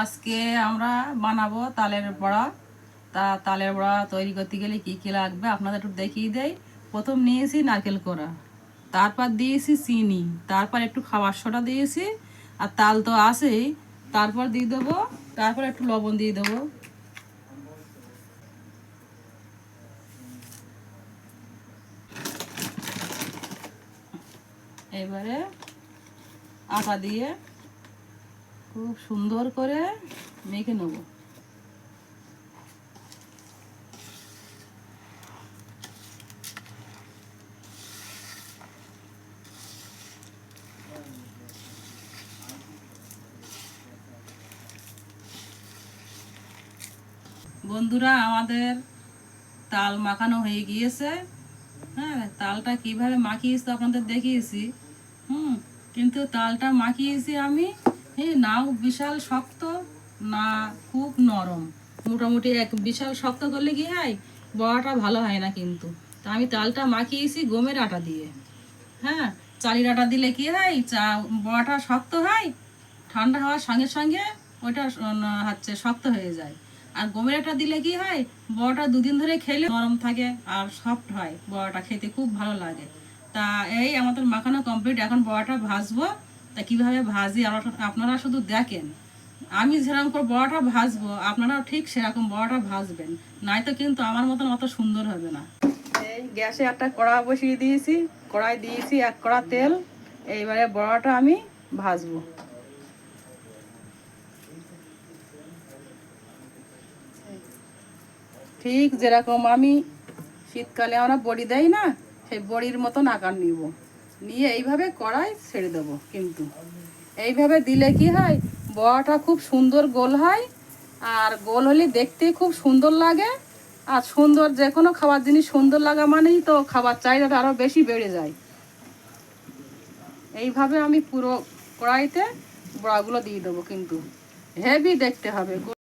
আজকে আমরা বানাবো তালের বড়া। তা তালের বড়া তৈরি করতে গেলে কী কী লাগবে? আপনাদের একটু দেখিয়ে দেয় প্রথম নিয়েছি নারকেল কোড়া, তারপর দিয়েছি চিনি, তারপর একটু খাবার সোডা দিয়েছি, আর তাল তো আসেই তারপর দিয়ে দেবো, তারপর একটু লবণ দিয়ে দেবো। এবারে আটা দিয়ে খুব সুন্দর করে মেখে নেব। বন্ধুরা, আমাদের তাল মাখানো হয়ে গিয়েছে। হ্যাঁ তালটা কীভাবে মাখিয়েছি তো আপনাদের দেখিয়েছি। হুম, কিন্তু তালটা মাখিয়েছি আমি হ্যাঁ নাও বিশাল শক্ত না খুব নরম। মোটামুটি এক বিশাল শক্ত করলে কি হয়? বড়াটা ভালো হয় না কিন্তু। তা আমি তালটা মাখিয়েছি গমের আটা দিয়ে। হ্যাঁ চালের আটা দিলে কি হয়? চা, বড়াটা শক্ত হয়, ঠান্ডা হওয়ার সঙ্গে সঙ্গে ওটা হচ্ছে শক্ত হয়ে যায়। আর গমের আটা দিলে কি হয়? বড়াটা দুদিন ধরে খেলে নরম থাকে আর সফট হয়। বড়াটা খেতে খুব ভালো লাগে। তা এই আমাদের মাখানো কমপ্লিট এখন বড়াটা ভাজবো। তা কীভাবে ভাজি? আপনারা শুধু দেখেন। আমি যেরকম করে বড়াটা ভাজবো, আপনারাও ঠিক সেরকম বড়াটা ভাজবেন। নয়তো কিন্তু আমার মতন অত সুন্দর হবে না। গ্যাসে একটা কড়া বসিয়ে দিয়েছি, কড়াই দিয়েছি এক কড়া তেল। এইবারে বড়াটা আমি ভাজবো। ঠিক যেরকম আমি শীতকালে আমরা বড়ি দেই না, সেই বড়ির মতন আকার নিব। নিয়ে এইভাবে কড়াই ছেড়ে দেবো কিন্তু। এইভাবে দিলে কি হয়? বড়াটা খুব সুন্দর গোল হয়, আর গোল হলে দেখতে খুব সুন্দর লাগে, আর সুন্দর যে কোনো খাবার জিনিস সুন্দর লাগা মানেই তো খাবার চাহিদাটা আরও বেশি বেড়ে যায়। এইভাবে আমি পুরো কড়াইতে বড়াগুলো দিয়ে দেবো কিন্তু। হেভি দেখতে হবে।